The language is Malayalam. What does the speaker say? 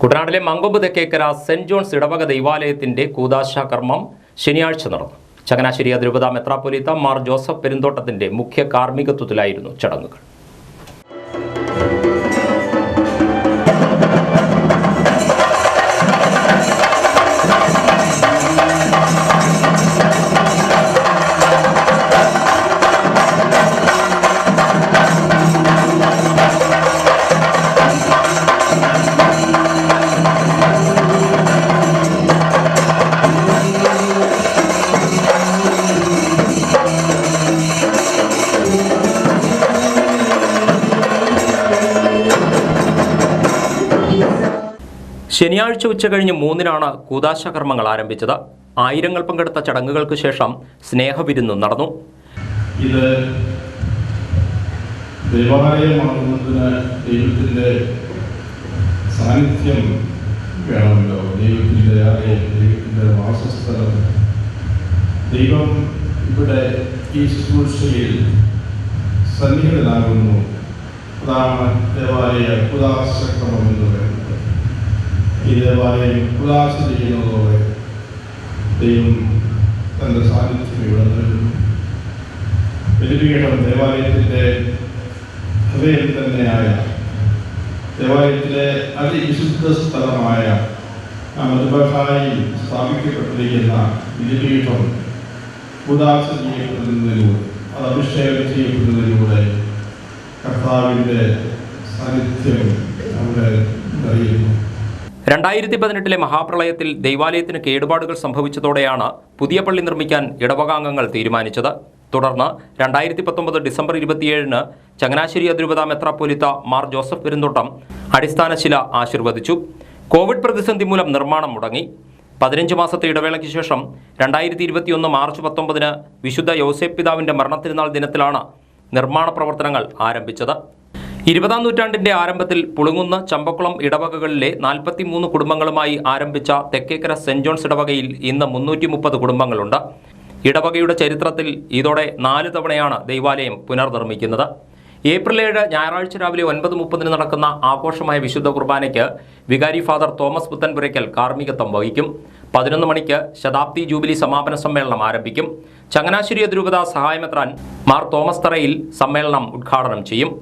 കുട്ടനാട്ടിലെ മങ്കൊമ്പ് തെക്കേക്കര സെന്റ് ജോൺസ് ഇടവക ദൈവാലയത്തിന്റെ കൂതാശ കർമ്മം ശനിയാഴ്ച നടന്നു. ചങ്ങനാശ്ശേരി അതിരൂപത മെത്രാപ്പൊലീത്ത മാർ ജോസഫ് പെരുന്തോട്ടത്തിന്റെ മുഖ്യ കാർമ്മികത്വത്തിലായിരുന്നു ചടങ്ങുകൾ. ശനിയാഴ്ച ഉച്ചകഴിഞ്ഞ് മൂന്നിനാണ് കൂതാശ കർമ്മങ്ങൾ ആരംഭിച്ചത്. ആയിരങ്ങൾ പങ്കെടുത്ത ചടങ്ങുകൾക്ക് ശേഷം സ്നേഹവിരുന്ന് നടന്നു. ഇത് ദേവാലയമാകുന്നതിന് ദൈവത്തിന്റെ സാന്നിധ്യം വേണമല്ലോ. ദൈവത്തിന്റെ ആലയം ദൈവത്തിന്റെ വാസസ്ഥലം. ദൈവം ഇവിടെ ഈ ശുശ്രൂഷയിൽ സന്നിഹിതനാകുന്നു. അതാണ് ദേവാലയ ഉദാസക്രമം എന്ന് പറയുന്നത്. ദേവാലയം ഉദാസ ചെയ്യുന്നതോടെ ദൈവം തന്റെ സാന്നിധ്യം ഇവിടെ നൽകുന്നു. ബലിപീഠം ദേവാലയത്തിന്റെ ഹൃദയം തന്നെയായ ദേവാലയത്തിലെ അതിവിശുദ്ധ സ്ഥലമായ മധുബഹായിൽ സ്ഥാപിക്കപ്പെട്ടിരിക്കുന്ന ബലിപീഠം ഉദാസം ചെയ്യപ്പെടുന്നതിലൂടെ അത് അഭിഷേകം ചെയ്യപ്പെടുന്നതിലൂടെ കർത്താവിന്റെ സാന്നിധ്യം അവിടെ അറിയുന്നു രണ്ടായിരത്തി പതിനെട്ടിലെ മഹാപ്രളയത്തിൽ ദൈവാലയത്തിന് കേടുപാടുകൾ സംഭവിച്ചതോടെയാണ് പുതിയ പള്ളി നിർമ്മിക്കാൻ ഇടവകാംഗങ്ങൾ തീരുമാനിച്ചത്. തുടർന്ന് രണ്ടായിരത്തി പത്തൊമ്പത് ഡിസംബർ ഇരുപത്തിയേഴിന് ചങ്ങനാശ്ശേരി അതിരൂപത മെത്രാപ്പൊലിത്ത മാർ ജോസഫ് പെരുന്തോട്ടം അടിസ്ഥാനശില ആശീർവദിച്ചു. കോവിഡ് പ്രതിസന്ധി മൂലം നിർമ്മാണം മുടങ്ങി. പതിനഞ്ച് മാസത്തെ ഇടവേളയ്ക്ക് ശേഷം രണ്ടായിരത്തി ഇരുപത്തിയൊന്ന് മാർച്ച് പത്തൊമ്പതിന് വിശുദ്ധ യോസേഫ് പിതാവിന്റെ മരണത്തിരുന്നാൾ ദിനത്തിലാണ് നിർമ്മാണ പ്രവർത്തനങ്ങൾ ആരംഭിച്ചത്. ഇരുപതാം നൂറ്റാണ്ടിന്റെ ആരംഭത്തിൽ പുളുങ്ങുന്ന ചമ്പക്കുളം ഇടവകകളിലെ നാൽപ്പത്തിമൂന്ന് കുടുംബങ്ങളുമായി ആരംഭിച്ച തെക്കേക്കര സെന്റ് ജോൺസ് ഇടവകയിൽ ഇന്ന് മുന്നൂറ്റി മുപ്പത് കുടുംബങ്ങളുണ്ട്. ഇടവകയുടെ ചരിത്രത്തിൽ ഇതോടെ നാല് തവണയാണ് ദൈവാലയം പുനർനിർമ്മിക്കുന്നത്. ഏപ്രിൽ ഏഴ് ഞായറാഴ്ച രാവിലെ ഒൻപത് മുപ്പതിന് നടക്കുന്ന ആഘോഷമായ വിശുദ്ധ കുർബാനയ്ക്ക് വികാരി ഫാദർ തോമസ് പുത്തൻപുരയ്ക്കൽ കാർമ്മികത്വം വഹിക്കും. പതിനൊന്ന് മണിക്ക് ശതാബ്ദി ജൂബിലി സമാപന സമ്മേളനം ആരംഭിക്കും. ചങ്ങനാശ്ശേരി അതിരൂപത സഹായമെത്രാൻ മാർ തോമസ് തറയിൽ സമ്മേളനം ഉദ്ഘാടനം ചെയ്യും.